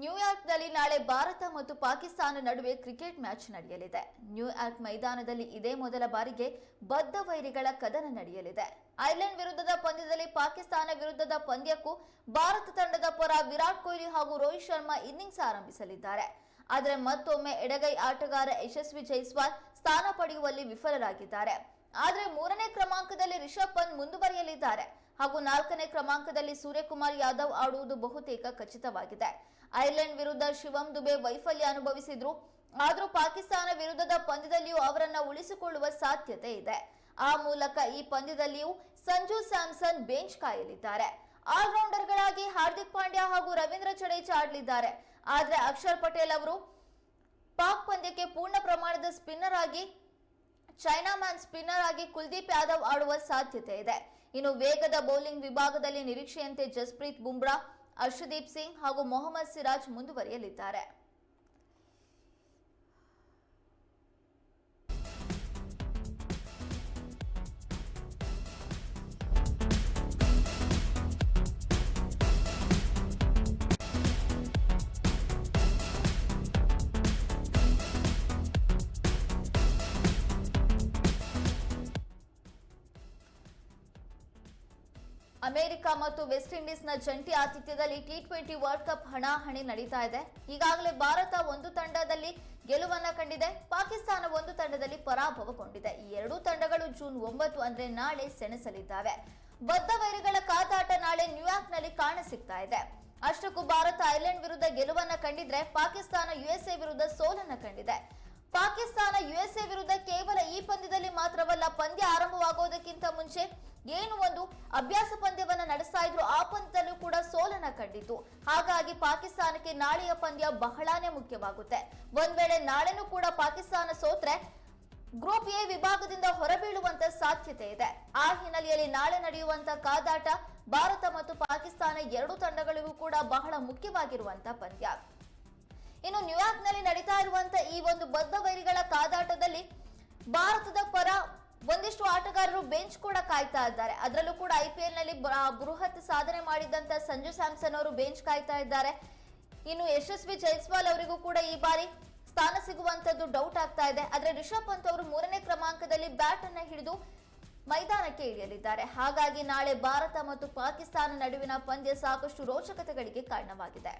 ನ್ಯೂಯಾರ್ಕ್ನಲ್ಲಿ ನಾಳೆ ಭಾರತ ಮತ್ತು ಪಾಕಿಸ್ತಾನ ನಡುವೆ ಕ್ರಿಕೆಟ್ ಮ್ಯಾಚ್ ನಡೆಯಲಿದೆ. ನ್ಯೂಯಾರ್ಕ್ ಮೈದಾನದಲ್ಲಿ ಇದೇ ಮೊದಲ ಬಾರಿಗೆ ಬದ್ಧ ವೈರಿಗಳ ಕದನ ನಡೆಯಲಿದೆ. ಐರ್ಲೆಂಡ್ ವಿರುದ್ಧದ ಪಂದ್ಯದಲ್ಲಿ ಪಾಕಿಸ್ತಾನ ವಿರುದ್ಧದ ಪಂದ್ಯಕ್ಕೂ ಭಾರತ ತಂಡದ ಪರ ವಿರಾಟ್ ಕೊಹ್ಲಿ ಹಾಗೂ ರೋಹಿತ್ ಶರ್ಮಾ ಇನ್ನಿಂಗ್ಸ್ ಆರಂಭಿಸಲಿದ್ದಾರೆ. ಆದರೆ ಮತ್ತೊಮ್ಮೆ ಎಡಗೈ ಆಟಗಾರ ಯಶಸ್ವಿ ಜೈಸ್ವಾಲ್ ಸ್ಥಾನ ಪಡೆಯುವಲ್ಲಿ ವಿಫಲರಾಗಿದ್ದಾರೆ. ಆದರೆ ಮೂರನೇ ಕ್ರಮಾಂಕದಲ್ಲಿ ರಿಷಬ್ ಪಂತ್ ಮುಂದುವರಿಯಲಿದ್ದಾರೆ ಹಾಗೂ ನಾಲ್ಕನೇ ಕ್ರಮಾಂಕದಲ್ಲಿ ಸೂರ್ಯಕುಮಾರ್ ಯಾದವ್ ಆಡುವುದು ಬಹುತೇಕ ಖಚಿತವಾಗಿದೆ. ಐರ್ಲೆಂಡ್ ವಿರುದ್ಧ ಶಿವಂ ದುಬೆ ವೈಫಲ್ಯ ಅನುಭವಿಸಿದ್ರು. ಆದರೂ ಪಾಕಿಸ್ತಾನ ವಿರುದ್ಧದ ಪಂದ್ಯದಲ್ಲಿಯೂ ಅವರನ್ನ ಉಳಿಸಿಕೊಳ್ಳುವ ಸಾಧ್ಯತೆ ಇದೆ. ಆ ಮೂಲಕ ಈ ಪಂದ್ಯದಲ್ಲಿಯೂ ಸಂಜು ಸ್ಯಾಮ್ಸನ್ ಬೆಂಚ್ ಕಾಯಲಿದ್ದಾರೆ. ಆಲ್ರೌಂಡರ್ಗಳಾಗಿ ಹಾರ್ದಿಕ್ ಪಾಂಡ್ಯ ಹಾಗೂ ರವೀಂದ್ರ ಜಡೇಜಾ ಆಡಲಿದ್ದಾರೆ. ಆದರೆ ಅಕ್ಷರ್ ಪಟೇಲ್ ಅವರು ಪಾಕ್ ಪಂದ್ಯಕ್ಕೆ ಪೂರ್ಣ ಪ್ರಮಾಣದ ಸ್ಪಿನ್ನರ್ ಆಗಿ, ಚೈನಾ ಮ್ಯಾನ್ ಸ್ಪಿನ್ನರ್ ಆಗಿ ಕುಲ್ದೀಪ್ ಯಾದವ್ ಆಡುವ ಸಾಧ್ಯತೆ ಇದೆ. ಇನ್ನು ವೇಗದ ಬೌಲಿಂಗ್ ವಿಭಾಗದಲ್ಲಿ ನಿರೀಕ್ಷೆಯಂತೆ ಜಸ್ಪ್ರೀತ್ ಬುಮ್ರಾ ಅರ್ಷದೀಪ್ ಸಿಂಗ್ ಹಾಗೂ ಮೊಹಮ್ಮದ್ ಸಿರಾಜ್ ಮುಂದುವರಿಯಲಿದ್ದಾರೆ. ಅಮೆರಿಕ ಮತ್ತು ವೆಸ್ಟ್ ಇಂಡೀಸ್ನ ಜಂಟಿ ಆತಿಥ್ಯದಲ್ಲಿ ಟಿ ಟ್ವೆಂಟಿ ವರ್ಲ್ಡ್ ಕಪ್ ಹಣಾಹಣಿ ನಡೀತಾ ಇದೆ. ಈಗಾಗಲೇ ಭಾರತ ಒಂದು ತಂಡದಲ್ಲಿ ಗೆಲುವನ್ನ ಕಂಡಿದೆ. ಪಾಕಿಸ್ತಾನ ಒಂದು ತಂಡದಲ್ಲಿ ಪರಾಭವಗೊಂಡಿದೆ. ಈ ಎರಡೂ ತಂಡಗಳು ಜೂನ್ ಒಂಬತ್ತು ಅಂದ್ರೆ ನಾಳೆ ಸೆಣಸಲಿದ್ದಾವೆ. ಬದ್ಧ ವೈರಿಗಳ ಕಾದಾಟ ನಾಳೆ ನ್ಯೂಯಾರ್ಕ್ನಲ್ಲಿ ಕಾಣಸಿಗ್ತಾ ಇದೆ. ಅಷ್ಟಕ್ಕೂ ಭಾರತ ಐರ್ಲೆಂಡ್ ವಿರುದ್ಧ ಗೆಲುವನ್ನ ಕಂಡಿದ್ರೆ ಪಾಕಿಸ್ತಾನ ಯುಎಸ್ಎ ವಿರುದ್ಧ ಸೋಲನ್ನ ಕಂಡಿದೆ. ಪಾಕಿಸ್ತಾನ ಯುಎಸ್ಎ ವಿರುದ್ಧ ಕೇವಲ ಈ ಪಂದ್ಯದಲ್ಲಿ ಮಾತ್ರವಲ್ಲ ಪಂದ್ಯ ಆರಂಭವಾಗೋದಕ್ಕಿಂತ ಮುಂಚೆ ಏನು ಒಂದು ಅಭ್ಯಾಸ ಪಂದ್ಯವನ್ನ ನಡೆಸ್ತಾ ಇದ್ರು, ಆ ಪಂದ್ಯದಲ್ಲೂ ಕೂಡ ಸೋಲನ ಕಂಡಿತು ಹಾಗಾಗಿ ಪಾಕಿಸ್ತಾನಕ್ಕೆ ನಾಳೆಯ ಪಂದ್ಯ ಬಹಳಾನೇ ಮುಖ್ಯವಾಗುತ್ತೆ. ಒಂದ್ ವೇಳೆ ನಾಳೆನೂ ಕೂಡ ಪಾಕಿಸ್ತಾನ ಸೋತ್ರೆ, ಗ್ರೂಪ್ ಎ ವಿಭಾಗದಿಂದ ಹೊರಬೀಳುವಂತ ಸಾಧ್ಯತೆ ಇದೆ. ಆ ಹಿನ್ನೆಲೆಯಲ್ಲಿ ನಾಳೆ ನಡೆಯುವಂತ ಕಾದಾಟ ಭಾರತ ಮತ್ತು ಪಾಕಿಸ್ತಾನ ಎರಡು ತಂಡಗಳಿಗೂ ಕೂಡ ಬಹಳ ಮುಖ್ಯವಾಗಿರುವಂತ ಪಂದ್ಯ. ಇನ್ನು ನ್ಯೂಯಾರ್ಕ್ನಲ್ಲಿ ನಡೀತಾ ಇರುವಂತ ಈ ಒಂದು ಬದ್ಧ ವೈರಿಗಳ ಕಾದಾಟದಲ್ಲಿ ಭಾರತದ ಪರ ಒಂದಿಷ್ಟು ಆಟಗಾರರು ಬೆಂಚ್ ಕೂಡ ಕಾಯ್ತಾ ಇದ್ದಾರೆ. ಅದರಲ್ಲೂ ಕೂಡ ಐ ಪಿ ಎಲ್ನಲ್ಲಿ ಬೃಹತ್ ಸಾಧನೆ ಮಾಡಿದಂತ ಸಂಜು ಸ್ಯಾಮ್ಸನ್ ಅವರು ಬೆಂಚ್ ಕಾಯ್ತಾ ಇದ್ದಾರೆ. ಇನ್ನು ಯಶಸ್ವಿ ಜೈಸ್ವಾಲ್ ಅವರಿಗೂ ಕೂಡ ಈ ಬಾರಿ ಸ್ಥಾನ ಸಿಗುವಂತದ್ದು ಡೌಟ್ ಆಗ್ತಾ ಇದೆ. ಆದ್ರೆ ರಿಷಬ್ ಪಂತ್ ಅವರು ಮೂರನೇ ಕ್ರಮಾಂಕದಲ್ಲಿ ಬ್ಯಾಟ್ ಅನ್ನ ಹಿಡಿದು ಮೈದಾನಕ್ಕೆ ಇಳಿಯಲಿದ್ದಾರೆ. ಹಾಗಾಗಿ ನಾಳೆ ಭಾರತ ಮತ್ತು ಪಾಕಿಸ್ತಾನ ನಡುವಿನ ಪಂದ್ಯ ಸಾಕಷ್ಟು ರೋಚಕತೆಗಳಿಗೆ ಕಾರಣವಾಗಿದೆ.